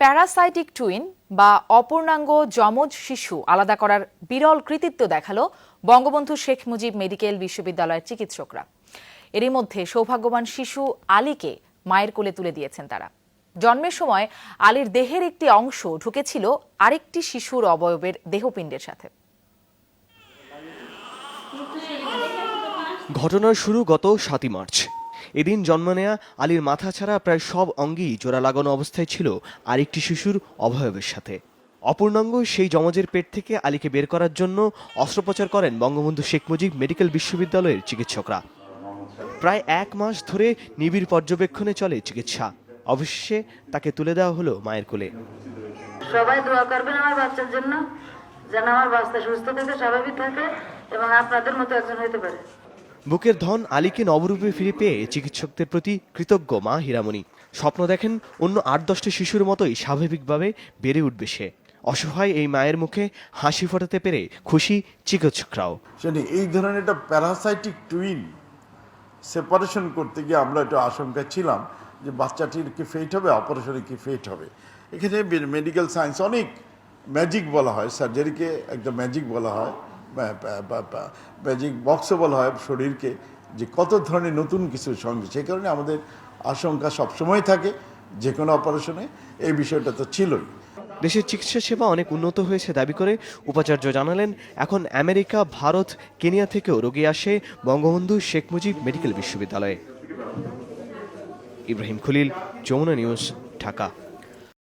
Parasitic twin বা অপূর্ণাঙ্গ যমজ শিশু আলাদা করার বিরল কৃতিত্ব দেখাল বঙ্গবন্ধু শেখ মুজিব মেডিকেল বিশ্ববিদ্যালয়ের চিকিৎসকরা। এরই মধ্যে সৌভাগ্যবান শিশু আলীকে মায়ের কোলে তুলে দিয়েছেন তারা। জন্মের সময় আলীর দেহের একটি অংশ ঢুকেছিল আরেকটি শিশুর অবয়বের দেহপিণ্ডের সাথে। ঘটনার শুরু গত সাতই মার্চ। এদিন জন্ম নেয়া আলীর মাথা ছাড়া প্রায় সব অঙ্গেই জোড়া লাগানো অবস্থায় ছিল আরেকটি শিশুর অবয়বের সাথে। অপূর্ণাঙ্গ সেই জমজের পেট থেকে আলীকে বের করার জন্য অস্ত্রোপচার করেন বঙ্গবন্ধু শেখ মুজিব মেডিকেল বিশ্ববিদ্যালয়ের চিকিৎসকরা। প্রায় এক মাস ধরে নিবিড় পর্যবেক্ষণে চলে চিকিৎসা। অবশেষে তাকে তুলে দেওয়া হলো মায়ের কোলে। সবাই দোয়া করবেন আমার বাচ্চার জন্য, যেন আমার বাচ্চা সুস্থ থাকে স্বাভাবিক থাকে এবং আপনাদের মতো একজন হইতে পারে। বুকের ধন আলীকে নবরূপে ফিরে পেয়ে চিকিৎসকদের প্রতি কৃতজ্ঞ মা হীরামণি। স্বপ্ন দেখেন অন্য আট দশটি শিশুর মতোই স্বাভাবিকভাবে বেড়ে উঠবে সে। অসহায় এই মায়ের মুখে হাসি ফোটাতে পেরে খুশি চিকিৎসকরাও। এই ধরনের একটা প্যারাসাইটিক টুইন সেপারেশন করতে গিয়ে আমরা একটু আশঙ্কা ছিলাম যে বাচ্চাটির কি ফেট হবে অপারেশনে কি ফেট হবে। এখানে মেডিকেল সায়েন্স অনেক ম্যাজিক বলা হয় সার্জারিকে একটা ম্যাজিক বলা হয়। ম্যাজিক বক্সও বলা হয় শরীরকে, যে কত ধরনের নতুন কিছু সঙ্গে, সে কারণে আমাদের আশঙ্কা সবসময় থাকে যে কোনো অপারেশনে, এই বিষয়টা তো ছিলই। দেশের চিকিৎসা সেবা অনেক উন্নত হয়েছে দাবি করে উপাচার্য জানালেন, এখন আমেরিকা, ভারত, কেনিয়া থেকেও রোগী আসে বঙ্গবন্ধু শেখ মুজিব মেডিকেল বিশ্ববিদ্যালয়ে। ইব্রাহিম খলিল, যমুনা নিউজ, ঢাকা।